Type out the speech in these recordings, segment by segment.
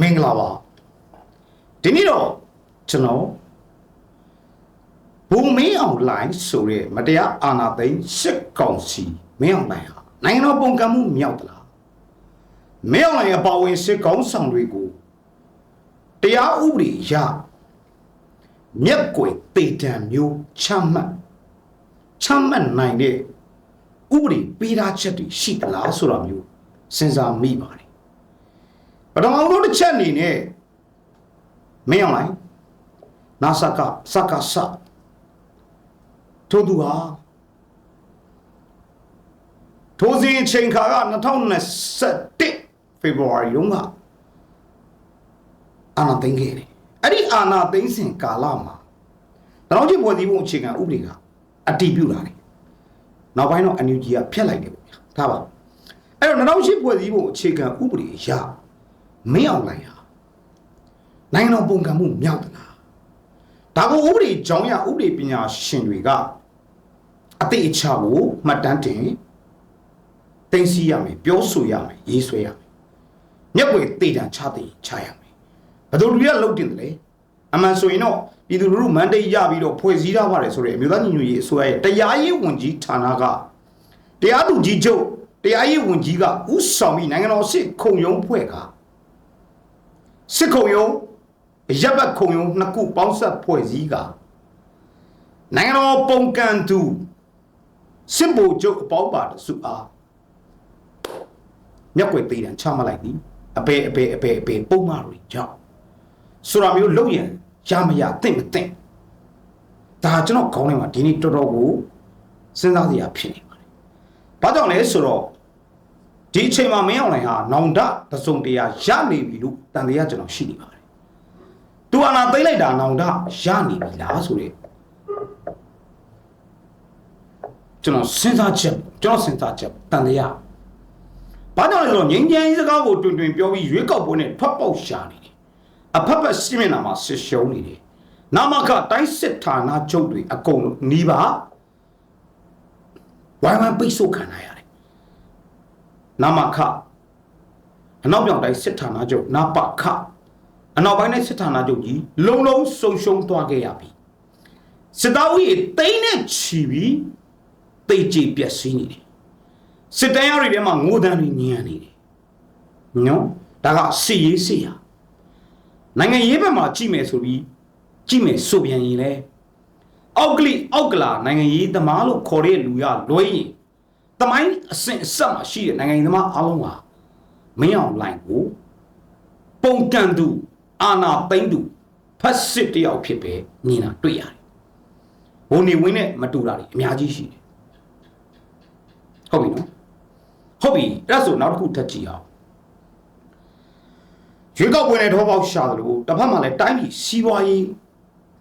မင်္ဂလာပါဒီနေ့တော့ကျွန်တော်ဘူမင်းအောင်လိုင်းဆိုတဲ့မတရားအာဏာသိမ်းစစ်ကောင်စီမင်းအောင်လိုင်းဟာနိုင်ငံတော်ပုံကံမှုမြောက်သလားမင်းအောင်လိုင်းအပါအဝင်စစ်ကောင်ဆောင်တွေကိုတရားဥပဒေအရမျက်ကွယ်ပေတံမျိုးချမှတ်ချမှတ်နိုင်တဲ့ဥပဒေပေးထားချက်တွေရှိသလားဆိုတာမျိုးစဉ်းစားမိပါတယ် ပထမဆုံးတစ်ချက်အနေနဲ့မင်းအောင်လိုက်နာဆကစကဆထို့သူဟာထိုစဉ်အချိန်ခါက2021ဖေဖော်ဝါရီတုန်းကအာနာသိန်းခဲ့တယ်အဲ့ဒီအာနာသိန်းစဉ်ကာလမှာတရောင်းချစ်ဖွဲ့စည်းပုံအခြေခံဥပဒေကအတည်ပြုလာတယ်နောက်ပိုင်းတော့ NUG ကဖျက်လိုက်တယ်ပေါ့ဗျာထားပါအဲ့တော့2008ဖွဲ့စည်းပုံအခြေခံဥပဒေအရ မင်းအောင်လိုက်ဟာနိုင်ငံတော်ပုံကံမှုမြောက်သလားဒါကိုဥပဒေကြောင်းရဥပဒေပညာရှင်တွေကအတိအချကိုမှတ်တမ်းတင်တင်စီရမယ်ပြောဆိုရမယ်ရေးဆွဲရမယ်မျက်ွယ်တေတံချတဲ့ချရမယ်ဘယ်သူတွေကလှုပ်တင်တယ်လဲအမှန်ဆိုရင်တော့ပြည်သူလူထုမန်ဒိတ်ရပြီးတော့ဖွဲ့စည်းထားပါတယ်ဆိုတဲ့အမျိုးသားညီညွတ်ရေးအစိုးရရဲ့တရားရေးဝန်ကြီးဌာနကတရားသူကြီးချုပ်တရားရေးဝန်ကြီးကဥဆောင်ပြီးနိုင်ငံတော်စစ်ခုံရုံးဖွဲ့က စစ်ခုံရုံးရပ်ဘက်ခုံရုံးနှစ်ခုပေါင်းဆက်ဖွဲ့စည်းကနိုင်ငံတော်ပုံကန်သူစစ်ဗိုလ်ချုပ်အပေါင်းပါတစုအားမျက်ွယ်သေးတယ်ချမှတ်လိုက်သည်အပေအပေအပေအပေပုံမှန်တွေကြောင့်ဆိုတာမျိုးလုပ်ရင်ရမရသင့်မသင့်ဒါကျွန်တော်ခေါင်းထဲမှာဒီနေ့တော်တော်ကိုစဉ်းစားစရာဖြစ်နေပါတယ်။ဘာကြောင့်လဲဆိုတော့ ဒီအချိန်မှာမင်းအောင်လှိုင်ဟာနောင်တသစုံတရားရနေပြီလို့တန်တရားကျွန်တော်ရှိနေပါတယ်။ तू အာနာသိမ့်လိုက်တာနောင်တရနေပြီလားဆိုတဲ့ကျွန်တော်စဉ်းစားချက်ကျွန်တော်စဉ်းစားချက်တန်တရားဘာကြောင့်လဲဆိုတော့ငင်းငင်းစကားကိုတွင်တွင်ပြောပြီးရွေးကောက်ပွဲနဲ့ထွက်ပေါက်ရှာနေတယ်။အဖက်ဖက်စီမင်နာမှာဆစ်ရှုံးနေတယ်။နာမခတိုင်းစစ်ဌာနချုပ်တွေအကုန်လုံးနီးပါဝိုင်းဝန်းပိတ်ဆို့ခံရရတယ်။ နာမခအနောက်ပြောင်တိုင်းစစ်ဌာနချုပ်နာပခအနောက်ပိုင်းတိုင်းစစ်ဌာနချုပ်ကြီးလုံလုံးဆုံရှုံသွားခဲ့ရပြီ။စစ်သားဦးရေတိမ့်နဲ့ချီပြီးတိတ်ကြည်ပျက်စီးနေတယ်။စစ်တမ်းရတွေထဲမှာငိုတန်းတွေညံနေတယ်။နော်ဒါကစစ်ရေးစစ်ရနိုင်ငံရေးဘက်မှာကြည့်မယ်ဆိုပြီးကြည့်မယ်ဆိုပြန်ရင်လေအောက်ကလိအောက်ကလာနိုင်ငံရေးသမားလို့ခေါ်တဲ့လူရလွဲရင် တမိုင်းအဆင့်အဆက်မှာရှိတဲ့နိုင်ငံရေးသမားအားလုံးဟာမင်းအောင်လိုင်ကိုပုံကန်သူအာနာသိမ့်သူဖက်စစ်တယောက်ဖြစ်ပဲမြင်တာတွေ့ရတယ်။ဘုံနေဝင်းနဲ့မတူတာတွေအများကြီးရှိတယ်။ဟုတ်ပြီနော်။ဟုတ်ပြီအဲ့ဒါဆိုနောက်တစ်ခုထပ်ကြည့်အောင်။ရွေးကောက်ပွဲနဲ့ထောပေါက်ရှာတယ်လို့တစ်ဖက်မှာလည်းတိုင်းပြည်စီးပွားရေး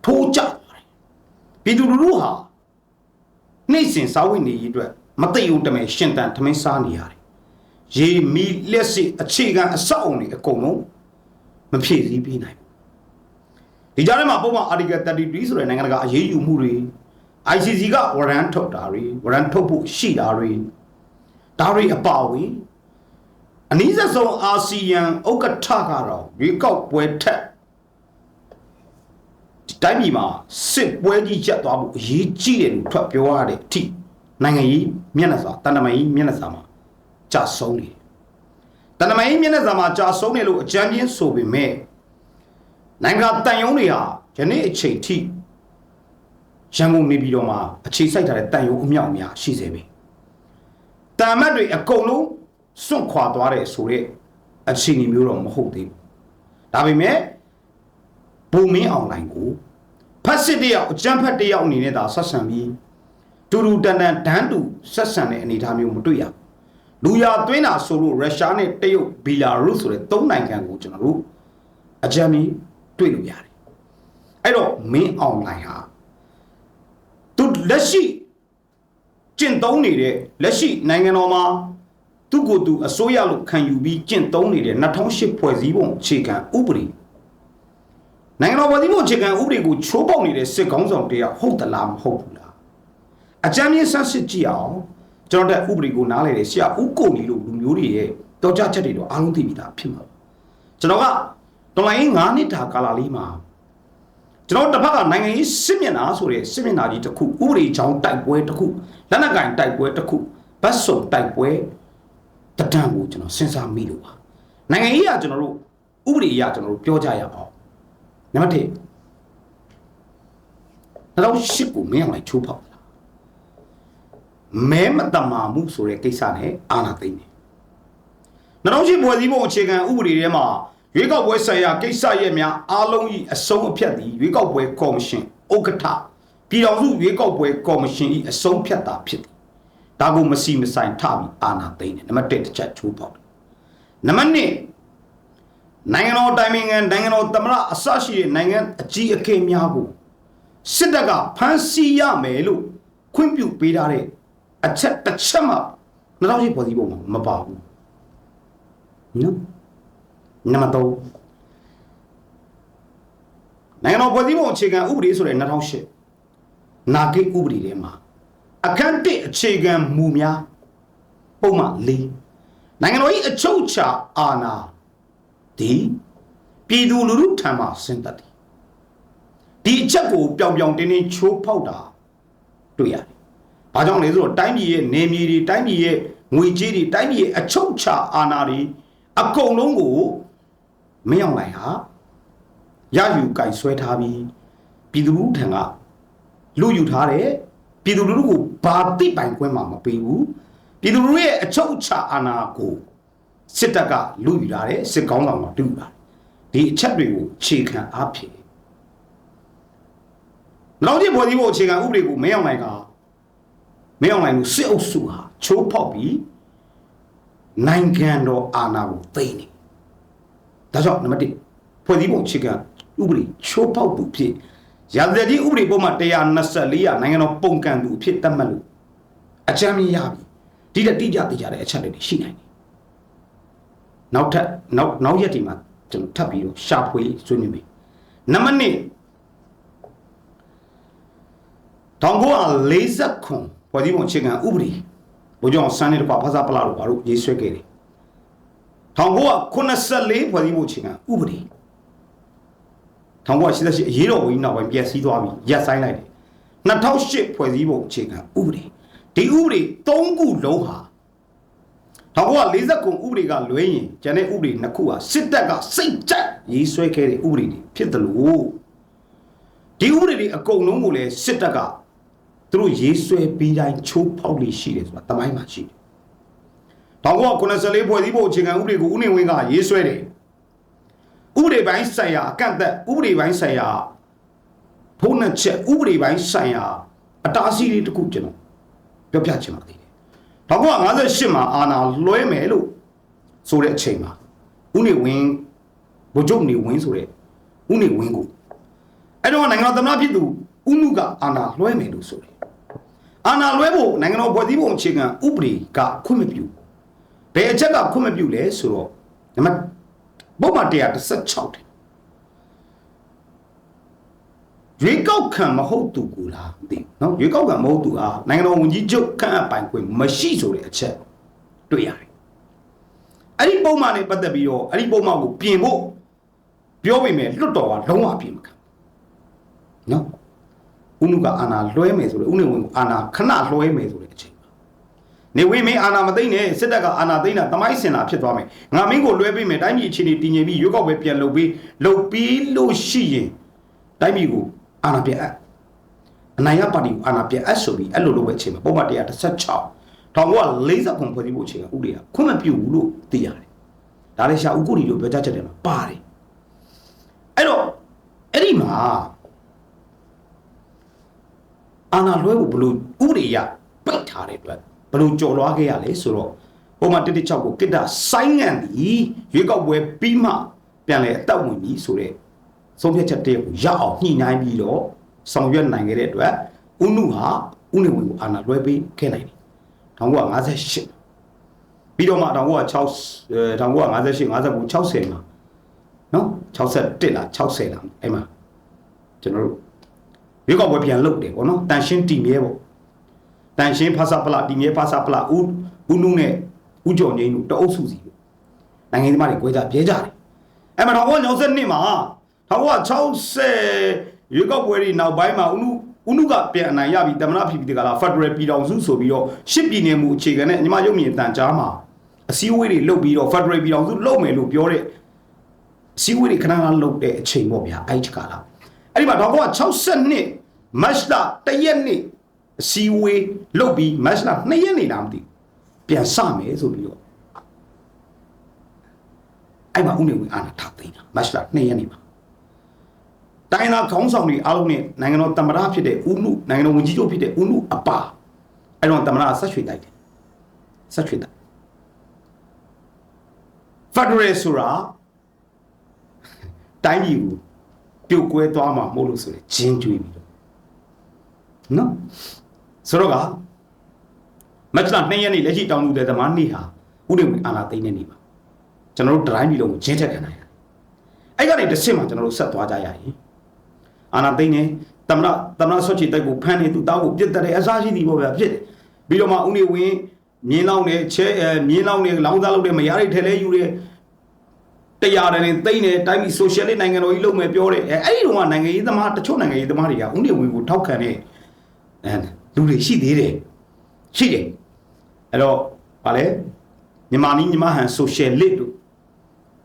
ထိုးကျသွားတယ်။ပြည်သူလူထုဟာနေ့စဉ်စားဝတ်နေရေးအတွက် မသိအောင်တမဲရှင်တန်ထမင်းစားနေရတယ်။ရေမီလက်စစ်အခြေခံအဆောက်အုံတွေအကုန်လုံးမဖြည့်ဆည်းပေးနိုင်ဘူးဒီကြားထဲမှာပုံမှန် article 33ဆိုတဲ့နိုင်ငံတကာအရေးယူမှုတွေ ICC ကဝရန်ထုတ်တာတွေဝရန်ထုတ်ဖို့ရှိတာတွေဒါတွေအပါအဝင်အနည်းဆုံးအာဆီယံဥက္ကဋ္ဌကတော့ရွေးကောက်ပွဲထက်ဒီတိုင်းပြည်မှာစစ်ပွဲကြီးရက်သွားဖို့အရေးကြီးတယ်လို့ထွက်ပြောရတဲ့အထိ နိုင်ငံရေးမျက်နှာစာတန်တမာရေးမျက်နှာစာမှာကြာဆုံးနေတယ်တန်တမာရေးမျက်နှာစာမှာကြာဆုံးနေလို့အကြမ်းပြင်းဆိုပေမဲ့နိုင်ငံတန်ယုံတွေဟာယနေ့အချိန်ထိရန်ကုန်နေပြည်တော်မှာအခြေစိုက်ထားတဲ့တန်ယုံအမြောက်အများရှိစေပြီတန်မတ်တွေအကုန်လုံးစွန့်ခွာသွားတဲ့ဆိုတဲ့အခြေအနေမျိုးတော့မဟုတ်သေးဘူးဒါပေမဲ့ဘူမင်းအောင်လိုင်းကိုဖတ်စစ်တယောက်အကြမ်းဖက်တယောက်အနေနဲ့သာဆက်ဆံပြီး တူတူတန်တန်ဒန်းတူဆက်ဆံတဲ့အနေအထားမျိုးမတွေ့ရဘူးလူရသွင်းတာဆိုလို့ရုရှားနဲ့တရုတ်ဘီလာရုစ်ဆိုတဲ့သုံးနိုင်ငံကိုကျွန်တော်တို့အကြမ်းကြီးတွေ့လို့ရတယ်အဲ့တော့မင်းအောင်လိုင်းဟာသူလက်ရှိကျင့်သုံးနေတဲ့လက်ရှိနိုင်ငံတော်မှာသူ့ကိုယ်သူအစိုးရလို့ခံယူပြီးကျင့်သုံးနေတဲ့2008ဖွဲ့စည်းပုံအခြေခံဥပဒေနိုင်ငံတော်ဖွဲ့စည်းပုံအခြေခံဥပဒေကိုချိုးပေါက်နေတဲ့စစ်ကောင်းဆောင်တရားဟုတ်သလားမဟုတ်ဘူးလား အကြမ်းမြင့်ဆန်းစစ်ကြည့်အောင်ကျွန်တော်တို့ဥပဒေကိုနားလည်တယ်ဆရာဥကိုနီလို့လူမျိုးတွေရဲ့တောကြားချက်တွေတော့အားလုံးသိပြီးသားဖြစ်မှာပါကျွန်တော်ကတော်လိုင်း9နှစ်တာကာလလေးမှာကျွန်တော်တစ်ဖက်ကနိုင်ငံရေးစစ်မျက်နှာဆိုတဲ့စစ်မျက်နှာကြီးတစ်ခုဥပဒေချောင်းတိုက်ပွဲတစ်ခုလက်နက်ကင်တိုက်ပွဲတစ်ခုဗတ်စုံတိုက်ပွဲတဒံကိုကျွန်တော်စဉ်းစားမိလို့ပါနိုင်ငံရေးကကျွန်တော်တို့ဥပဒေအရကျွန်တော်တို့ပြောကြရအောင်နံပါတ်1တော့ရှစ်ကိုမင်းအောင်လိုက်ချိုးဖောက်လာ မဲမတမာမှုဆိုတဲ့ကိစ္စနဲ့အာဏာသိမ်းတယ်နောက်တော့ရှိဖွဲ့စည်းပုံအခြေခံဥပဒေထဲမှာရွေးကောက်ပွဲဆိုင်ရာကိစ္စရပ်များအားလုံး၏အဆုံးအဖြတ်သည်ရွေးကောက်ပွဲကော်မရှင်ဥက္ကဋ္ဌပြည်တော်စုရွေးကောက်ပွဲကော်မရှင်၏အဆုံးဖြတ်တာဖြစ်သည်ဒါကိုမစီမဆိုင်ထပြီးအာဏာသိမ်းတယ်နံပါတ်1တစ်ချက်ချိုးပေါက်တယ်နံပါတ်2နိုင်ငံတော်တိုင်ပင်ခံနိုင်ငံတော်သမ္မတအစရှိတဲ့နိုင်ငံအကြီးအကဲများကိုစစ်တပ်ကဖမ်းဆီးရမယ်လို့ခွင့်ပြုပေးထားတဲ့ အချက်တစ်ချက်မှနောက်ရှိပေါ်စီပုံမှာမပါဘူးနော်နံပါတ်3နိုင်ငံတော်ဖွဲ့စည်းပုံအခြေခံဥပဒေဆိုတဲ့2008နာဂိတ်ဥပဒေထဲမှာအခန်း1အခြေခံမူများပုံမှန်၄နိုင်ငံတော်၏အချုပ်အခြာအာဏာဒီပြည်သူလူထုထံမှဆင်းသက်သည်ဒီအချက်ကိုပြောင်ပြောင်တင်းတင်းချိုးဖောက်တာတွေ့ရတယ်။ ဘာကြောင့်လဲဆိုတော့တိုင်းပြည်ရဲ့နေမြေတွေတိုင်းပြည်ရဲ့ငွေကြေးတွေတိုင်းပြည်ရဲ့အချုပ်အခြာအာဏာတွေအကုန်လုံးကိုမင်းအောင်လိုက်ဟာရယူကင်ဆွဲထားပြီးပြည်သူလူထုထံကလူယူထားတယ်ပြည်သူလူထုကိုဘာတိပိုင်ခွင့်မှမပေးဘူးပြည်သူလူထုရဲ့အချုပ်အခြာအာဏာကိုစစ်တပ်ကလူယူထားတယ်စစ်ကောင်းဆောင်ကတူတာဒီအချက်တွေကိုခြေခံအားဖြင့်နောက်တစ်ပေါ်ဒီပေါ်အခြေခံဥပဒေကိုမင်းအောင်နိုင်က မင်းအောင်နိုင်ကိုစစ်အုပ်စုဟာချိုးဖောက်ပြီးနိုင်ငံတော်အာဏာကိုသိမ်းနေဒါကြောင့်နံပါတ်1ဖွဲ့စည်းပုံအခြေခံဥပဒေချိုးဖောက်သူဖြစ်ရာဇတိဥပဒေပုံမှန်124ရာနိုင်ငံတော်ပုံကန်သူအဖြစ်သတ်မှတ်လို့အကြမ်းမြင်ရပြီဒီတက်တိကျတိကျတဲ့အချက်တွေရှိနိုင်တယ်နောက်ထပ်နောက်နောက်ရက်ဒီမှာကျွန်တော်ထပ်ပြီးတော့ရှာဖွေဆွေးနွေးမယ်နံပါတ်2 1940ခု ဖွဲ့စည်းပုံအခြေခံဥပဒေဘုကြောင့်စန်းနေတကွာဖာစာပလာတို့ဘာလို့ရေးဆွဲခဲ့တယ်1984ဖွဲ့စည်းပုံအခြေခံဥပဒေ1988အရေးတော်ဝင်နောက်ပိုင်းပြည့်စည်သွားပြီရပ်ဆိုင်းလိုက်တယ်2008ဖွဲ့စည်းပုံအခြေခံဥပဒေဒီဥပဒေ၃ခုလုံးဟာ1940ခုဥပဒေကလွဲရင်ကျန်တဲ့ဥပဒေနှစ်ခုဟာစစ်တပ်ကစိတ်ကြိုက်ရေးဆွဲခဲ့တဲ့ဥပဒေတွေဖြစ်တယ်လို့ဒီဥပဒေတွေအကုန်လုံးကိုလည်းစစ်တပ်က သူတို့ရေးဆွဲပြီးတိုင်းချိုးဖောက်လိရှိတယ်ဆိုတာတမိုင်းမှာရှိတယ်။1994ဖွဲ့စည်းပုံအခြေခံဥပဒေကိုဦးနေဝင်းကရေးဆွဲတယ်။ဥပဒေပိုင်းဆိုင်ရာအကန့်အသတ်ဥပဒေပိုင်းဆိုင်ရာဖုံးနှက်ချက်ဥပဒေပိုင်းဆိုင်ရာအတားအဆီးတွေတခုကျွန်တော်ပြောပြချင်ပါသေးတယ်။1958မှာအာဏာလွှဲမယ်လို့ဆိုတဲ့အချိန်မှာဦးနေဝင်းဗိုလ်ချုပ်နေဝင်းဆိုတဲ့ဦးနေဝင်းကိုအဲ့တော့နိုင်ငံတော်သမ္မတဖြစ်သူ ဦးနုကအာဏာလွှဲမယ်လို့ဆိုတယ်အာဏာလွဲဖို့နိုင်ငံတော်ဖွဲ့စည်းပုံအခြေခံဥပဒေကခွင့်မပြုဘယ်အချက်ကခွင့်မပြုလဲဆိုတော့နံပါတ်ပုံမှန်116တယ်ရွေးကောက်ခံမဟုတ်သူကူလားမသိဘူးเนาะရွေးကောက်ခံမဟုတ်သူဟာနိုင်ငံတော်ဝန်ကြီးချုပ်ခန့်အပ်ပိုင်ခွင့်မရှိဆိုတဲ့အချက်တွေ့ရတယ်အဲ့ဒီပုံမှန်နဲ့ပတ်သက်ပြီးတော့အဲ့ဒီပုံမှန်ကိုပြင်ဖို့ပြောပေမဲ့လွတ်တော်ကလုံးဝပြင်မခံเนาะ ဥနုကအာနာလွှဲမယ်ဆိုတော့ဥနေဝင်အာနာခဏလွှဲမယ်ဆိုတဲ့အချိန်နေဝင်းမင်းအာနာမသိမ့်နဲ့စစ်တပ်ကအာနာသိမ့်တာတမိုင်းစင်တာဖြစ်သွားမယ်ငါမင်းကိုလွှဲပေးမယ်တိုင်းပြည်အခြေအနေတည်ငြိမ်ပြီးရွေးကောက်ပွဲပြန်လုပ်ပြီးလုပ်ပြီးလို့ရှိရင်တိုင်းပြည်ကိုအာနာပြန်အပ်အနိုင်ရပါတီကိုအာနာပြန်အပ်ဆိုပြီးအဲ့လိုလုပ်ပဲအချိန်မှာပုံမှန်116 1940ခုဖွဲ့စည်းဖို့အချိန်ကဥပဒေကခွင့်မပြုဘူးလို့သိရတယ်ဒါလည်းရှာဥကုရီတို့ပြောကြချက်တယ်မှာပါတယ်အဲ့တော့အဲ့ဒီမှာ အာဏာလွှဲဖို့ဘလို့ဥပဒေရပိတ်ထားတဲ့အတွက်ဘလို့ကြော်လွားခဲ့ရလဲဆိုတော့ပုံမှန်116ကိုကိတ္တဆိုင်းငံ့ပြီးရွေးကောက်ပွဲပြီးမှပြန်လဲအတက်ဝင်ပြီးဆိုတဲ့ဆုံးဖြတ်ချက်တည်းကိုရအောင်ညှိနှိုင်းပြီးတော့ဆောင်ရွက်နိုင်ခဲ့တဲ့အတွက်ဥနုဟာဥနေဝင်ကိုအာဏာလွှဲပေးခဲ့နိုင်တယ်1958ပြီးတော့မှ1960 1958 59 60မှာနော်61လား60လားအဲ့မှာကျွန်တော်တို့ ရွေးကောက်ပွဲပြန်လုပ်တယ်ပေါ့နော်တန်ရှင်းတီမြဲပေါ့တန်ရှင်းဖာစာပလာတီမြဲဖာစာပလာဦးဦးနုနဲ့ဦးကျော်ငိမ့်တို့တအုပ်စုစီပေါ့နိုင်ငံသမားတွေ꿰ကြပြဲကြတယ်အဲ့မှာ1962မှာ1960ရွေးကောက်ပွဲတွေနောက်ပိုင်းမှာဥနုဥနုကပြန်အနိုင်ရပြီးတမနာဖြစ်ပြီးတကလားဖက်ဒရယ်ပြည်တော်စုဆိုပြီးတော့ရှစ်ပြည်နယ်မှုအခြေခံနဲ့ညီမရုပ်မြင်တန်ကြားမှာအစည်းအဝေးတွေလုပ်ပြီးတော့ဖက်ဒရယ်ပြည်တော်စုလုပ်မယ်လို့ပြောတဲ့အစည်းအဝေးတွေခဏခဏလုပ်တဲ့အချိန်ပေါ့ဗျာအဲ့ဒီကလာအဲ့ဒီမှာ1962 မတ်လ1ရက်နေ့အစည်းအဝေးလုပ်ပြီးမတ်လ2ရက်နေ့လားမသိဘူးပြန်စမယ်ဆိုပြီးတော့အဲ့မှာဦးနေဝင်အာဏာထားသိမ်းတာမတ်လ2ရက်နေ့မှာတိုင်းသားခေါင်းဆောင်တွေအားလုံးနဲ့နိုင်ငံတော်သမ္မတဖြစ်တဲ့ဦးနုနိုင်ငံတော်ဝန်ကြီးချုပ်ဖြစ်တဲ့ဦးနုအပါအဲ့တော့သမ္မတကဆက်ရွှေတိုက်တယ်ဆက်ရွှေတိုက်ဖက်ဒရယ်ဆိုတာတိုင်းပြည်ကိုပြုတ်ကွဲသွားမှာမဟုတ်လို့ဆိုရင်ဂျင်းကျွေးပြီးတော့ နော်ဆိုတော့ကမတ်လ2ရက်နေ့လက်ရှိတောင်းလူတဲ့သမားနေ့ဟာဥဒေဝင်အာနာသိမ့်တဲ့နေ့ပါကျွန်တော်တို့တိုင်းပြည်လုံးကိုဂျင်းထက်ခံနိုင်ရတယ်အဲ့ကနေတစ်ဆင့်မှကျွန်တော်တို့ဆက်သွားကြရရင်အာနာသိမ့်နေတမနာတမနာဆွတ်ချီတိုက်ကိုဖမ်းနေသူတောင်းကိုပြစ်တက်တယ်အစားရှိသည်ပေါ့ဗျာဖြစ်တယ်ပြီးတော့မှဥနေဝင်မြင်းလောင်းနေချဲအဲမြင်းလောင်းနေလောင်းသားလုပ်တယ်မရတဲ့ထဲလဲယူတယ်တရားတယ်နဲ့တိမ့်နေတိုင်းပြည်ဆိုရှယ်လစ်နိုင်ငံတော်ကြီးလုပ်မယ်ပြောတယ်အဲအဲ့ဒီတော့ကနိုင်ငံရေးသမားတချို့နိုင်ငံရေးသမားတွေကဥနေဝင်ကိုထောက်ခံတဲ့အဲ လူတွေရှိသေးတယ်ရှိတယ်အဲ့တော့ဗာလဲမြန်မာနီးမြန်မာဟန်ဆိုရှယ်လစ်တို့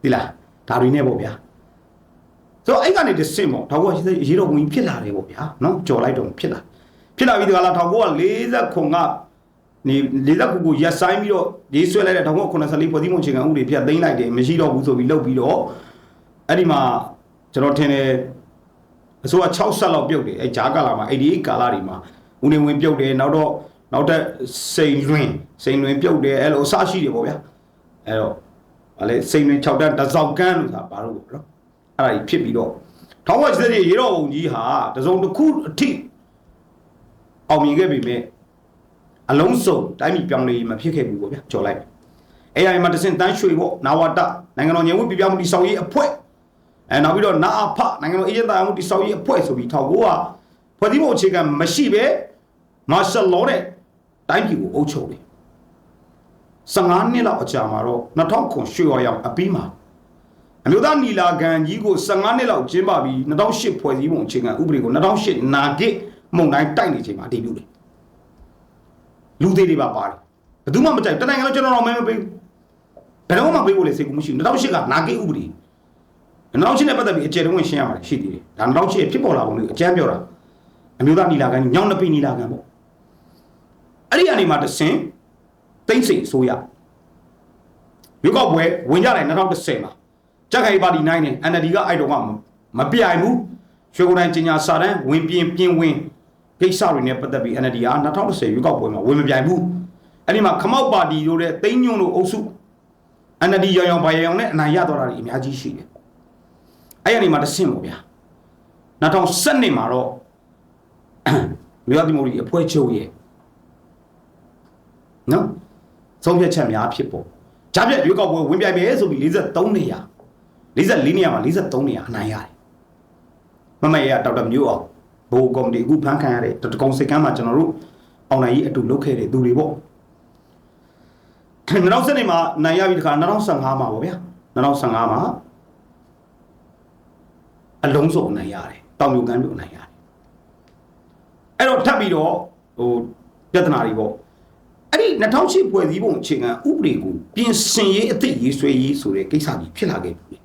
ဒီလားဒါတွေနဲ့ပေါ့ဗျာဆိုတော့အဲ့ကနေတစ်ဆင့်ပေါ့ထောက်ကရေတော့ဝင်ဖြစ်လာတယ်ပေါ့ဗျာနော်ကြော်လိုက်တော့ဖြစ်လာဖြစ်လာပြီးဒီကလာထောက်က40ခုကနေ40ခုကိုရက်ဆိုင်ပြီးတော့ရေးဆွဲလိုက်တဲ့ထောက်က84ဖွဲ့စည်းမှုအခြေခံဥပဒေပြတ်သိမ်းလိုက်တယ်မရှိတော့ဘူးဆိုပြီးလုပ်ပြီးတော့အဲ့ဒီမှာကျွန်တော်ထင်တယ်အစိုးရ6ဆက်လောက်ပြုတ်တယ်အဲ့ဂျားကာလာမှာ88ကာလာတွေမှာ ဦးနေဝင်ပြုတ်တယ်နောက်တော့နောက်ထပ်စိန်လွင်စိန်လွင်ပြုတ်တယ်အဲ့လိုအစရှိတယ်ပေါ့ဗျာအဲ့တော့ဗာလေစိန်လွင်6တန်းတစောက်ကန်းလို့ဆိုတာဘာလို့ပေါ့နော်အဲ့ဒါကြီးဖြစ်ပြီးတော့ထောင်းဝက်စစ်ရေတော်ဘုံကြီးဟာတစုံတစ်ခုအထိအောင်မြင်ခဲ့ပြီမဲ့အလုံးစုံတိုင်းပြည်ပြောင်းလဲရေးမဖြစ်ခဲ့ဘူးပေါ့ဗျာကြော်လိုက်အဲ့ဒီမှာတစင်တန်းရွှေပေါ့နာဝတနိုင်ငံတော်ညဝပြည်ပြောင်းမှုတိဆောက်ရေးအဖွဲ့အဲနောက်ပြီးတော့နာအဖနိုင်ငံတော်အေဂျင့်တာမှုတိဆောက်ရေးအဖွဲ့ဆိုပြီးထောက်ကိုကဖွဲ့စည်းပုံအခြေခံမရှိပဲ မာရှယ်လောနဲ့တိုင်းပြည်ကိုအုပ်ချုပ်တယ်15နှစ်လောက်အကြာမှာတော့2000ခုရွှေရော်ရောက်အပြီးမှာအမျိုးသားနီလာခံကြီးကို15နှစ်လောက်ကျင်းပပြီး2008ဖွဲ့စည်းပုံအခြေခံဥပဒေကို2008နာဂစ်မုံတိုင်းတိုက်နေချိန်မှာအတည်ပြုတယ်လူသေးတွေပါပါတယ်ဘယ်သူမှမကြိုက်တနိုင်ငံလုံးကျွန်တော်တော့မဲမပေးဘူးဘယ်တော့မှပေးဖို့လေစိတ်ကူးမရှိဘူး2008ကနာဂစ်ဥပဒေ2008နဲ့ပတ်သက်ပြီးအကျယ်တုံးဝင်ရှင်းရမှာရှိသေးတယ်ဒါ2008ဖြစ်ပေါ်လာပုံလေးအကျမ်းပြောတာအမျိုးသားနီလာခံကြီးညောင်းနှစ်ပိနီလာခံပေါ့ အဲ့ဒီအနေမှာတဆင်တိမ့်စိန်ဆိုရရွေးကောက်ပွဲဝင်ကြတယ်2010မှာကြက်ခိုင်ပါတီနိုင်တယ် NLD ကအဲ့တော့ကမပြိုင်ဘူးရွှေကိုယ်တိုင်ကျညာစာတမ်းဝင်ပြင်းပြင်းဝင်ကိစ္စတွေနဲ့ပတ်သက်ပြီး NLD က2010ရွေးကောက်ပွဲမှာဝင်မပြိုင်ဘူးအဲ့ဒီမှာခမောက်ပါတီတို့တဲ့တိမ့်ညွန့်တို့အုပ်စု NLD ရောင်ရောင်ဘာရောင်နဲ့အနိုင်ရတော့တာတွေအများကြီးရှိတယ်အဲ့ဒီအနေမှာတဆင့်ပေါ့ဗျာ2012မှာတော့မြို့ဒီမိုရီအဖွဲ့ချုပ်ရဲ့ နော်ဆုံးဖြတ်ချက်များဖြစ်ပေါ်ဂျားပြက်ရွေးကောက်ပွဲဝင်ပြိုင်မယ်ဆိုပြီး43နေရာ44နေရာမှာ43နေရာအနိုင်ရတယ်မမရဒေါက်တာမျိုးအောင်ဘိုးကော်မတီအခုဖန်ခံရတဲ့တကုံစိတ်ကမ်းမှာကျွန်တော်တို့အောင်နိုင်ကြီးအတူလုပ်ခဲ့တဲ့သူတွေပေါ့2010နေမှာနိုင်ရပြီတခါ2015မှာပေါ့ဗျာ2015မှာအလုံးစုံနိုင်ရတယ်တောင်မြူကမ်းမြူနိုင်ရတယ်အဲ့တော့ထပ်ပြီးတော့ဟိုပြဿနာတွေပေါ့ အဲ့ဒီ2008ဖွဲ့စည်းပုံအခြေခံဥပဒေကိုပြင်ဆင်ရေးအသစ်ရေးဆွဲရေးဆိုတဲ့ကိစ္စကြီးဖြစ်လာခဲ့ပြီ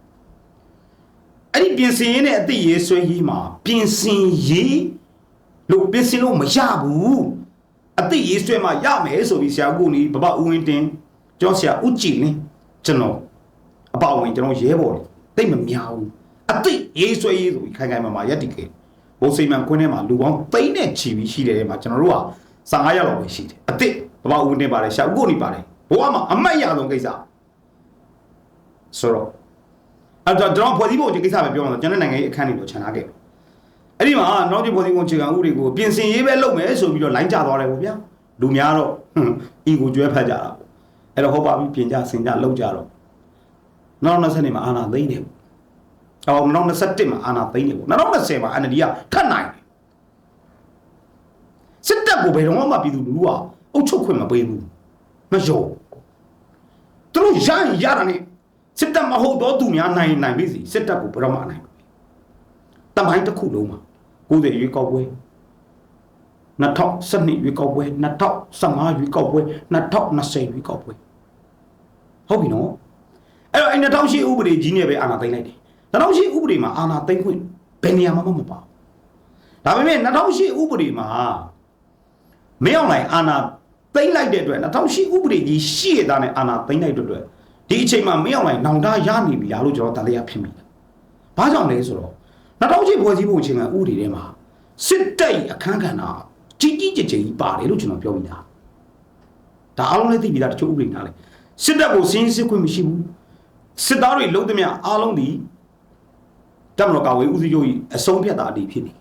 အဲ့ဒီပြင်ဆင်ရေးနဲ့အသစ်ရေးဆွဲရေးမှာပြင်ဆင်ရေးလို့ပြင်ဆင်လို့မရဘူးအသစ်ရေးဆွဲမှရမယ်ဆိုပြီးဆရာကုနီဘဘဦးဝင်းတင်ကျောင်းဆရာဦးကြည်လင်းကျွန်တော်အပဝင်ကျွန်တော်ရဲဘော်တိတ်မများဘူးအသစ်ရေးဆွဲရေးဆိုပြီးခိုင်ခိုင်မာမာရက်တည်ခဲ့ဘိုးစိမန်ခွင်းထဲမှာလူပေါင်းသိန်းနဲ့ချီပြီးရှိတယ်မှာကျွန်တော်တို့က15ရက်လောက်ပဲရှိတယ်အသစ် ဘဘဦးတင်ပါတယ်ရှာဦးကိုနေပါတယ်ဘိုးကမှအမတ်ရဆုံးကိစ္စဆိုတော့အဲ့တော့ကျွန်တော်ဖွဲ့စည်းပုံအခြေကိစ္စပဲပြောမှာကျွန်တော်နိုင်ငံရေးအခန်းတွေတော့ခြံထားခဲ့အဲ့ဒီမှာနောက်ဒီဖွဲ့စည်းပုံအခြေခံဥပဒေကိုပြင်ဆင်ရေးပဲလုပ်မယ်ဆိုပြီးတော့လိုင်းကြသွားတယ်ပေါ့ဗျာလူများတော့အီကိုကျွဲဖတ်ကြတာပေါ့အဲ့တော့ဟုတ်ပါပြီပြင်ကြဆင်ကြလောက်ကြတော့နောက်20နှစ်မှာအာနာသိမ့်တယ်ပေါ့အော်2021မှာအာနာသိမ့်တယ်ပေါ့2020မှာ NLD ကထပ်နိုင်တယ်စစ်တပ်ကိုဘယ်တော့မှပြည်သူလူထုက အုပ်ချုပ်ခွင့်မပေးဘူးမလျော်သူတို့ရရင်ရတာနဲ့စစ်တပ်မဟုတ်တော့သူများနိုင်နိုင်ပြီစီစစ်တပ်ကိုဘယ်တော့မှနိုင်ဘူးတမိုင်းတစ်ခုလုံးမှာ90ရွေးကောက်ပွဲ2012ရွေးကောက်ပွဲ2015ရွေးကောက်ပွဲ2020ရွေးကောက်ပွဲဟုတ်ပြီနော်အဲ့တော့အဲ့2008ဥပဒေကြီးနဲ့ပဲအာဏာသိမ်းလိုက်တယ်2008ဥပဒေမှာအာဏာသိမ်းခွင့်ဘယ်နေရာမှမပါဘူးဒါပေမဲ့2008ဥပဒေမှာမင်းအောင်လှိုင်အာဏာ သိမ်းလိုက်တဲ့အတွက်2008ဥပဒေကြီးရှိရတာနဲ့အာဏာသိမ်းလိုက်တဲ့အတွက်ဒီအချိန်မှာမင်းအောင်လှိုင်နောင်တရနေပြီလားလို့ကျွန်တော်တန်တရားဖြစ်မိတယ်။ဘာကြောင့်လဲဆိုတော့2008ဖွဲ့စည်းပုံအခြေခံဥပဒေထဲမှာစစ်တပ်ရဲ့အခန်းကဏ္ဍကြီးကြီးကျယ်ကျယ်ကြီးပါတယ်လို့ကျွန်တော်ပြောမိတာ။ဒါအားလုံးလည်းသိပြီးသားတချို့ဥပဒေနားလေစစ်တပ်ကိုစင်းစစ်ခွင့်မရှိဘူး။စစ်သားတွေလုံးသမျှအားလုံးဒီတပ်မတော်ကာဝေးဦးစီးချုပ်ကြီးအဆုံးဖြတ်တာအတီးဖြစ်နေ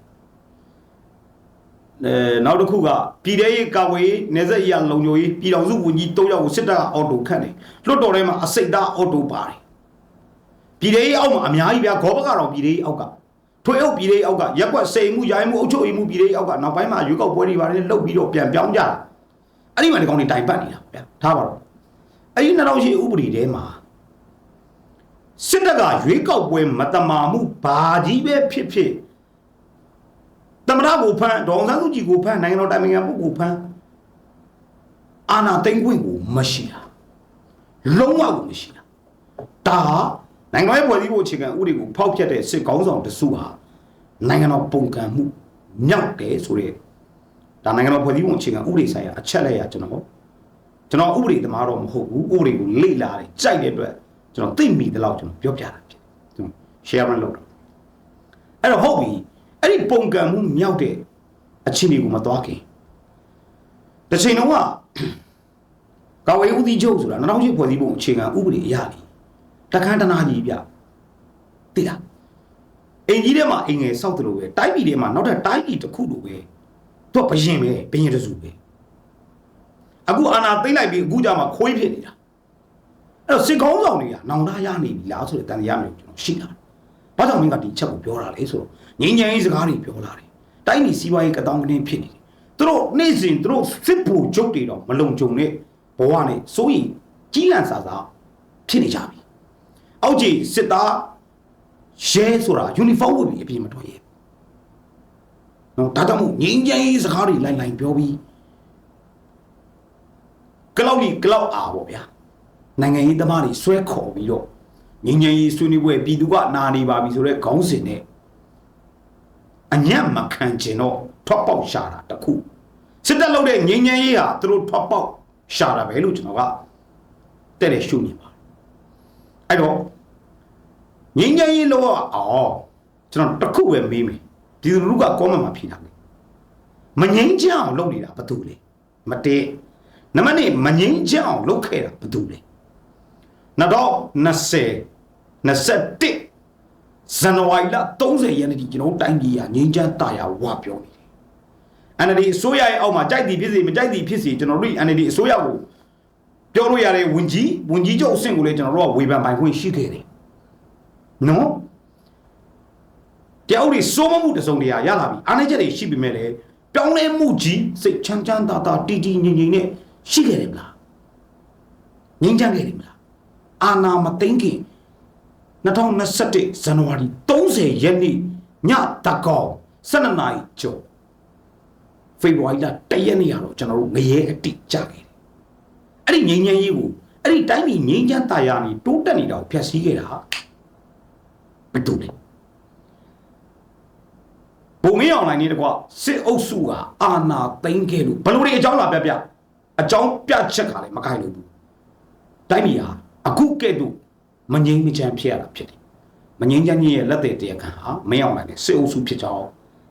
အဲနောက်တစ်ခုကပြည်ထောင်ရေးကာဝေးနေဆက်ရလုံခြုံရေးပြည်တော်စုဝန်ကြီး၃ယောက်ကိုစစ်တပ်ကအော်တိုခန့်တယ်လွတ်တော်ထဲမှာအစိတ်သားအော်တိုပါတယ်ပြည်ထောင်ရေးအောက်မှာအများကြီးဗျာခေါဘကတော့ပြည်ထောင်ရေးအောက်ကထွေအုပ်ပြည်ထောင်ရေးအောက်ကရက်ကွက်စိန်မှုရိုင်းမှုအုပ်ချုပ်ရေးမှုပြည်ထောင်ရေးအောက်ကနောက်ပိုင်းမှာရွေးကောက်ပွဲတွေပါတယ်လှုပ်ပြီးတော့ပြန်ပြောင်းကြတာအဲ့ဒီမှာဒီကောင်တွေတိုင်ပတ်နေတာဗျာထားပါတော့အဲ့ဒီ2008ဥပဒေထဲမှာစစ်တပ်ကရွေးကောက်ပွဲမတမာမှုဘာကြီးပဲဖြစ်ဖြစ် သမရကိုဖမ်းဒေါအောင်ဆန်းစုကြည်ကိုဖမ်းနိုင်ငံတော်တိုင်ပင်ခံပုဂ္ဂိုလ်ဖမ်းအာဏာသိမ်းခွင့်ကိုမရှိတာလုံးဝကိုမရှိတာဒါဟာနိုင်ငံရဲ့ဖွဲ့စည်းပုံအခြေခံဥပဒေကိုဖောက်ဖျက်တဲ့စစ်ကောင်းဆောင်တစုဟာနိုင်ငံတော်ပုံကံမှုမြောက်တယ်ဆိုတဲ့ဒါနိုင်ငံတော်ဖွဲ့စည်းပုံအခြေခံဥပဒေဆိုင်ရာအချက်လက်ရကျွန်တော်ကျွန်တော်ဥပဒေသမားတော့မဟုတ်ဘူးဥပဒေကိုလေ့လာတယ်ကြိုက်တဲ့အတွက်ကျွန်တော်သိမိတဲ့လောက်ကျွန်တော်ပြောပြတာဖြစ်ကျွန်တော် share မလုပ်တော့အဲ့တော့ဟုတ်ပြီ အဲ့ဒီပုံကံမှုမြောက်တဲ့အခြေအနေကိုမသွားခင်တစ်ချိန်လုံးကကာဝေးဦးစီးချုပ်ဆိုတာ2008ဖွဲ့စည်းပုံအခြေခံဥပဒေအရလीတခန်းတနာကြီးပြသိလားအင်ကြီးထဲမှာအင်ငယ်စောက်တယ်လို့ပဲတိုက်ပြည်ထဲမှာနောက်ထပ်တိုက်ပြည်တစ်ခုလိုပဲသူကဘရင်ပဲဘရင်တစုပဲအခုအာနာသိမ့်လိုက်ပြီးအခုကြမှာခွေးဖြစ်နေတာအဲ့တော့စစ်ကောင်းဆောင်တွေကနောင်တရနေပြီလားဆိုတဲ့တန်တရားမျိုးကျွန်တော်ရှိတာ ဘာကြောင့်မင်းကဒီချက်ကိုပြောတာလဲဆိုတော့ငင်းငင်းစကားတွေပြောလာတယ်တိုင်းပြည်စီးပွားရေးကတောင်းကနေဖြစ်နေတယ်သူတို့နေ့စဉ်သူတို့စစ်ဘူကျုပ်တွေတော့မလုံခြုံတဲ့ဘဝနဲ့စိုးရင်ကြီးလန့်စာစာဖြစ်နေကြပြီအောက်ကြီးစစ်သားရဲဆိုတာယူနီဖောင်းဝတ်ပြီးအပြင်မထွက်ရဲနော်ဒါကြောင့်မို့ငင်းငင်းစကားတွေလိုက်လိုက်ပြောပြီးကလောက်ကြီးကလောက်အာပေါ့ဗျာနိုင်ငံရေးသမားတွေဆွဲခေါ်ပြီးတော့ ငင်းငင်းဆွေးနွေးပွဲပြည်သူကနာနေပါပြီဆိုတော့ခေါင်းစဉ်နဲ့အညံ့မခံကျင်တော့ထွက်ပေါက်ရှာတာတခုစစ်တပ်လုပ်တဲ့ငင်းငင်းရေးဟာသူတို့ထွက်ပေါက်ရှာတာပဲလို့ကျွန်တော်ကတဲ့တဲ့ရှုမြင်ပါအဲ့တော့ငင်းငင်းရေးလို့အောင်ကျွန်တော်တခုပဲမေးမယ်ဒီလူကကောမန့်မှာဖြေတာလေမငင်းချအောင်လုပ်နေတာဘာတူလဲမတည့်နမနဲ့မငင်းချအောင်လုပ်ခဲ့တာဘာတူလဲ 2020 21ဇန်နဝါရီလ30ရက်နေ့ဒီကျွန်တော်တိုင်းပြည်ကငင်းချမ်းတာယာဝပြောနေတယ် NLD အစိုးရရဲ့အောက်မှာကြိုက်သည်ဖြစ်စေမကြိုက်သည်ဖြစ်စေကျွန်တော်တို့ NLD အစိုးရကိုပြောလို့ရတဲ့ဝင်ကြီးဝင်ကြီးချုပ်အဆင့်ကိုလည်းကျွန်တော်တို့ကဝေဖန်ပိုင်ခွင့်ရှိခဲ့တယ်နော်တရားဥပဒေစိုးမမှုတစုံတရာရလာပြီအားနည်းချက်တွေရှိပြီမဲ့လေပြောင်းလဲမှုကြီးစိတ်ချမ်းချမ်းသာသာတည်တည်ငြိမ်ငြိမ်နဲ့ရှိခဲ့တယ်မလားငြိမ်းချမ်းခဲ့တယ်မလား အာနာမသိမ့်ခင်2021ဇန်နဝါရီ30ရက်နေ့ညတကောင်12နာရီကျော်ဖေဖော်ဝါရီလ1ရက်နေ့ကတော့ကျွန်တော်တို့ငရဲအတိကြခဲ့တယ်အဲ့ဒီငြိမ်းချမ်းရေးကိုအဲ့ဒီတိုင်းပြည်ငြိမ်းချမ်းတာယာနေတိုးတက်နေတာကိုဖျက်ဆီးခဲ့တာဘယ်သူလဲဘုံမင်းအောင်လိုင်းနေတကွစစ်အုပ်စုကအာဏာသိမ်းခဲ့လို့ဘယ်လိုတွေအကြောင်းလာပြပြအကြောင်းပြချက်ကလည်းမကိုင်လို့ဘူးတိုင်းပြည်ဟာ အခုကဲ့သို့မငြိမ်းမချမ်းဖြစ်ရတာဖြစ်တယ်မငြိမ်းချမ်းကြီးရဲ့လက်သေးတရားခံဟာမင်းအောင်လိုင်းနဲ့စစ်အုပ်စုဖြစ်ကြောင်း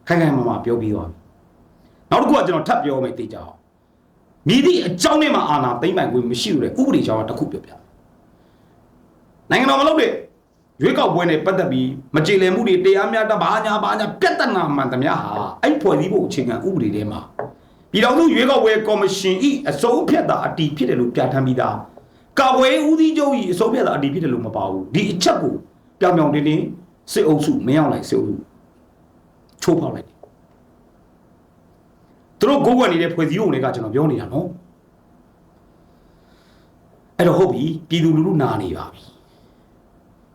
ခိုင်ခိုင်မာမာပြောပြီးသွားပြီနောက်တစ်ခုကကျွန်တော်ထပ်ပြောမယ်သိကြအောင်မြည်သည့်အကြောင်းနဲ့မှအာဏာသိမ်းပိုင်ခွင့်မရှိလို့လေဥပဒေကြောင်းကတစ်ခုပြောပြနိုင်ငံတော်မလုပ်တဲ့ရွေးကောက်ပွဲနဲ့ပတ်သက်ပြီးမကြေလည်မှုတွေတရားမျှတဘာညာဘာညာပြဿနာမှန်သမျှဟာအဲ့ဖွဲ့စည်းဖို့အခြေခံဥပဒေထဲမှာပြည်တော်စုရွေးကောက်ပွဲကော်မရှင်ဤအစိုးဖြတ်တာအတီးဖြစ်တယ်လို့ပြဋ္ဌာန်းပြီးသား ကာဝေးဦးစီးချုပ်ဤအစိုးဖြတ်တာအတီးဖြစ်တယ်လို့မပါဘူးဒီအချက်ကိုပြောင်ပြောင်တင်းတင်းစစ်အုပ်စုမရောက်လိုက်စစ်အုပ်စုချိုးဖောက်လိုက်တယ်သူတို့ကိုယ်ွက်နေတဲ့ဖွဲ့စည်းပုံတွေကကျွန်တော်ပြောနေတာနော်အဲ့တော့ဟုတ်ပြီပြည်သူလူထုနာနေပါပြီ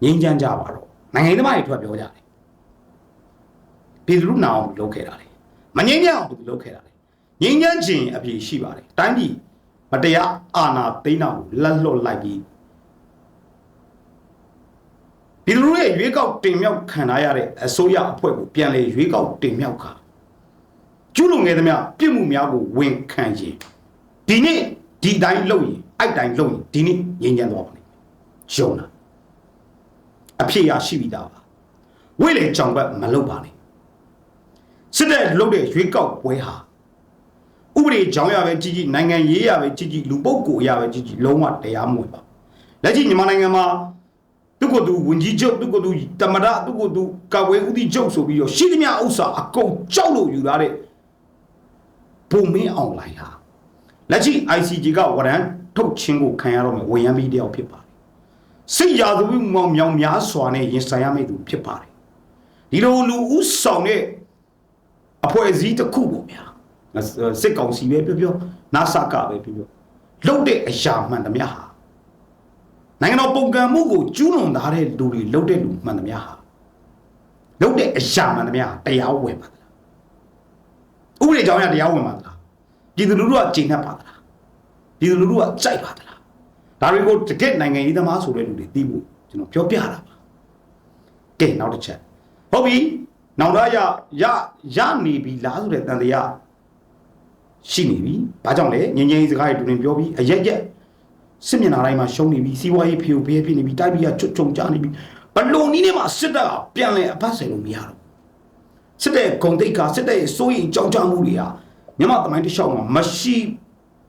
ငြိမ်းချမ်းကြပါတော့နိုင်ငံရေးသမားတွေထွက်ပြောကြတယ်ပြည်သူလူနာအောင်လုပ်ခဲ့တာလေမငြိမ်းချမ်းအောင်သူလုပ်ခဲ့တာလေငြိမ်းချမ်းခြင်းအပြည့်ရှိပါတယ်တိုင်းပြည် မတရားအာဏာသိမ်းတာကိုလက်လွတ်လိုက်ပြီးပြည်သူလူရဲ့ရွေးကောက်တင်မြှောက်ခံထားရတဲ့အစိုးရအဖွဲ့ကိုပြန်လေရွေးကောက်တင်မြှောက်ခါကျူးလွန်ခဲ့သမျှပြစ်မှုများကိုဝန်ခံရင်ဒီနေ့ဒီအတိုင်းလုပ်ရင်အဲ့တိုင်းလုပ်ရင်ဒီနေ့ငြိမ်းချမ်းသွားပါလိမ့်မယ်ယုံလားအဖြစ်ရရှိပြီးသားပါဝိလေကြောင်ဘက်မလုပ်ပါနဲ့စစ်တဲ့လုပ်တဲ့ရွေးကောက်ပွဲဟာ ဥပဒေကြောင်းရပဲကြီးကြီးနိုင်ငံရေးရပဲကြီးကြီးလူပုဂ္ဂိုလ်ရပဲကြီးကြီးလုံးဝတရားမဝင်ပါလက်ရှိမြန်မာနိုင်ငံမှာသူကသူဝင်ကြီးချုပ်သူကသူတမရသူကသူကာကွယ်ဦးစီးချုပ်ဆိုပြီးတော့ရှိသမျှဥစ္စာအကုန်ကြောက်လို့ယူထားတဲ့ပုံမင်းအောင်လိုင်းဟာလက်ရှိ ICG ကဝရန်ထုတ်ချင်းကိုခံရတော့မယ်ဝေယံပြီးတယောက်ဖြစ်ပါတယ်စိတ်ရာသမှုမောင်မြောင်များစွာနဲ့ရင်ဆိုင်ရမယ့်သူဖြစ်ပါတယ်ဒီလိုလူဥဆောင်တဲ့အဖွဲ့အစည်းတစ်ခုပေါ့ဗျာ စစ်ကောင်စီပဲပြောပြောနာဆာကပဲပြောပြောလုတ်တဲ့အရာမှန်သမျှဟာနိုင်ငံတော်ပုံကံမှုကိုကျူးလွန်ထားတဲ့လူတွေလုတ်တဲ့လူမှန်သမျှဟာလုတ်တဲ့အရာမှန်သမျှဟာတရားဝင်ပါသလားဥပဒေကြောင့်ရတရားဝင်ပါသလားပြည်သူလူထုကချိန်နှက်ပါသလားပြည်သူလူထုကကြိုက်ပါသလားဒါတွေကိုတကယ့်နိုင်ငံရေးသမားဆိုတဲ့လူတွေသိဖို့ကျွန်တော်ပြောပြတာပါကဲနောက်တစ်ချက်ဟုတ်ပြီနောက်တော့ရရရနေပြီလားဆိုတဲ့တန်တရား ရှိနေပြီဘာကြောင့်လဲငင်းငင်းစကားတွေတူနေပြောပြီးအရက်ရက်စစ်မျက်နှာတိုင်းမှာရှုံးနေပြီစီးပွားရေးဖြိုဖျက်ဖြစ်နေပြီတိုက်ပြီးကချွတ်ချုံကြနေပြီဘလုံနီးနဲ့မှစစ်တပ်ကပြန်လဲအဖတ်ဆယ်လို့မရတော့စစ်တဲ့ဂုံတိတ်ကစစ်တဲ့စိုးရိမ်ကြောက်ကြမှုတွေဟာမြန်မာတမိုင်းတစ်လျှောက်မှာမရှိ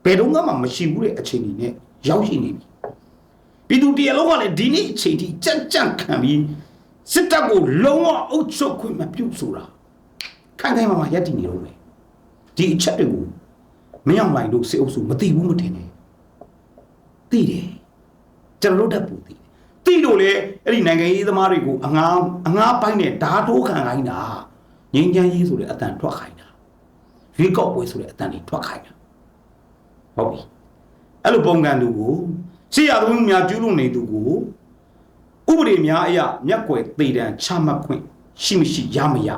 ဘယ်တော့မှမရှိဘူးတဲ့အခြေအနေနဲ့ရောက်ရှိနေပြီပြည်သူတရားလုံးကလည်းဒီနေ့အချိန်ထိကြက်ကြက်ခံပြီးစစ်တပ်ကိုလုံးဝအုပ်ချုပ်ခွင့်မပြုဆိုတာခိုင်ခိုင်မာမာရပ်တည်နေလို့ပဲဒီအချက်တွေကို မင်းအောင်လိုင်တို့စစ်အုပ်စုမသိဘူးမထင်နဲ့သိတယ်ကျွန်တော်တို့တက်ပူသိတယ်သိလို့လေအဲ့ဒီနိုင်ငံရေးသမားတွေကိုအငားအငားပိုင်းနဲ့ဓာတ်ထိုးခံခိုင်းတာငင်းချမ်းရေးဆိုတဲ့အတန်ထွက်ခိုင်းတာရွေးကောက်ပွဲဆိုတဲ့အတန်တွေထွက်ခိုင်းတာဟုတ်ပြီအဲ့လိုပုံကံသူကိုရှေ့ရသူများကျူးလွန်နေသူကိုဥပဒေများအရမျက်ကွယ်သေးတံချမှတ်ခွင့်ရှိမရှိရမရ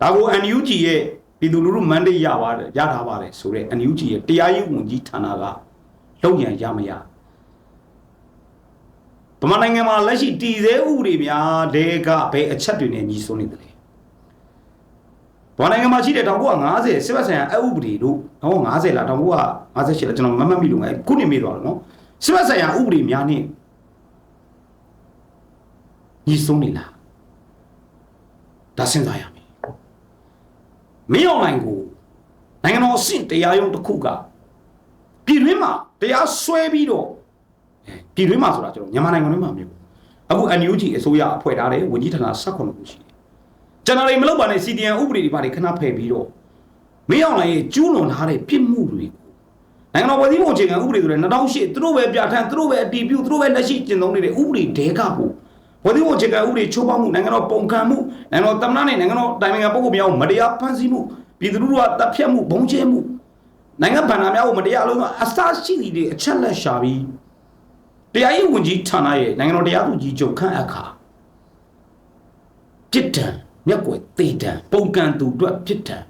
ဒါကို NUG ရဲ့ ပြည်သူလူထုမန်ဒေးရပါတယ်ရထားပါတယ်ဆိုတော့ NUG ရဲ့တရားရေးဝန်ကြီးဌာနကလုံရန်ရမရဗမာနိုင်ငံမှာလက်ရှိတည်ဆဲဥပဒေများတဲကဘယ်အချက်တွေနဲ့ညီစွန်းနေတယ်လဲဗမာနိုင်ငံမှာရှိတဲ့1950စစ်ဘက်ဆိုင်ရာအဥပဒေတို့1950လား1958လားကျွန်တော်မမှတ်မိလို့ငါခုနေမိသွားတယ်နော်စစ်ဘက်ဆိုင်ရာဥပဒေများနဲ့ညီစွန်းနေလားဒါစဉ်းစားရမယ် မင်းအောင်နိုင်ကိုနိုင်ငံတော်အဆင့်တရားရုံးတစ်ခုကပြည်တွင်းမှာတရားစွဲပြီးတော့ပြည်တွင်းမှာဆိုတာကျွန်တော်မြန်မာနိုင်ငံတွင်းမှာမျိုးအခု NUG အစိုးရအဖွဲ့ထားတယ်ဝန်ကြီးဌာန18ခုရှိတယ်ကျွန်တော်တွေမလုပ်ပါနဲ့ CDN ဥပဒေတွေပါတွေခဏဖယ်ပြီးတော့မင်းအောင်နိုင်ရဲ့ကျူးလွန်ထားတဲ့ပြစ်မှုတွေကိုနိုင်ငံတော်ဝန်ကြီးပုံချိန်ကဥပဒေဆိုတဲ့2008သူတို့ပဲပြဋ္ဌာန်းသူတို့ပဲအတည်ပြုသူတို့ပဲလက်ရှိကျင့်သုံးနေတဲ့ဥပဒေတဲကကို ဝန်ကြီးပုံချိန်ကဥပဒေချိုးဖောက်မှုနိုင်ငံတော်ပုံခံမှုနိုင်ငံတော်သမ္မတနဲ့နိုင်ငံတော်တိုင်ပင်ခံပုဂ္ဂိုလ်များကိုမတရားဖမ်းဆီးမှုပြည်သူလူထုကတပ်ဖြတ်မှုဘုံကျဲမှုနိုင်ငံဗန္ဒာများကိုမတရားလုံးအစရှိသည့်တွေအချက်လက်ရှာပြီးတရားရေးဝန်ကြီးဌာနရဲ့နိုင်ငံတော်တရားသူကြီးချုပ်ခန့်အခါပြစ်ဒဏ်မျက်ကွယ်သေဒဏ်ပုံကံသူအတွက်ပြစ်ဒဏ်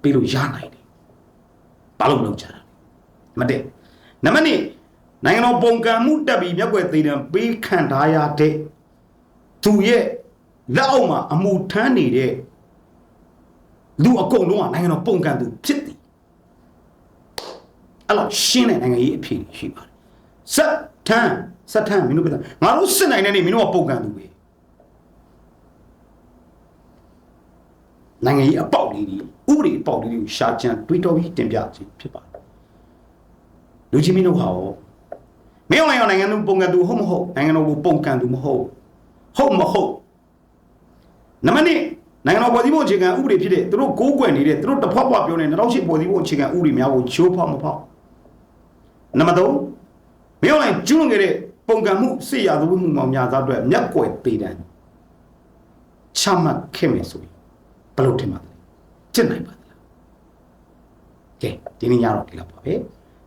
ပြီးလို့ရနိုင်တယ်ဘာလို့မလုပ်ကြတာမတည့်နံပါတ်1 နိုင်ငံတော်ပုံကံမှုတက်ပြီးမျက်ကွယ်သေဒဏ်ပေးခံထားရတဲ့သူရဲ့လက်အောက်မှာအမှုထမ်းနေတဲ့လူအကုန်လုံးကနိုင်ငံတော်ပုံကံသူဖြစ်သည်အဲ့လိုရှင်းတဲ့နိုင်ငံရေးအဖြစ်ရှိပါတယ်စက်ထမ်းစက်ထမ်းမင်းတို့ပြောငါတို့စစ်နိုင်တဲ့နေမင်းတို့ကပုံကံသူပဲနိုင်ငံရေးအပေါက်လေးတွေဥပဒေအပေါက်လေးတွေကိုရှာကြံတွေးတောပြီးတင်ပြခြင်းဖြစ်ပါတယ်လူချင်းမင်းတို့ဟာရော မင်းအောင်နိုင်ငံနိုင်ငံတို့ပုံကံသူဟုတ်မဟုတ်နိုင်ငံတော်ကိုပုံကံသူမဟုတ်ဟုတ်မဟုတ်နံပါတ်1နိုင်ငံတော်ပေါ်စည်းပုံအခြေခံဥပဒေဖြစ်တဲ့သူတို့ကိုးကွယ်နေတဲ့သူတို့တဖွက်ဖွက်ပြောနေ2008ပေါ်စည်းပုံအခြေခံဥပဒေများကိုချိုးဖောက်မဖောက်နံပါတ်3မင်းအောင်ကျူးလွန်ခဲ့တဲ့ပုံကံမှုစိတ်ရသမှုမှောင်များသားအတွက်မျက်ကွယ်သေးတယ်ချမှတ်ခဲ့မယ်ဆိုရင်ဘယ်လိုထင်ပါသလဲဖြစ်နိုင်ပါသလားကဲဒီနေ့ညတော့ဒီလောက်ပါပဲ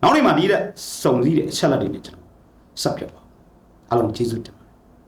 နောက်နေ့မှဒီတဲ့စုံစည်းတဲ့အချက်လက်တွေနဲ့ကျွန်တော် ဆက်ပြတ်ပါအားလုံးကျေးဇူးတင်ပါ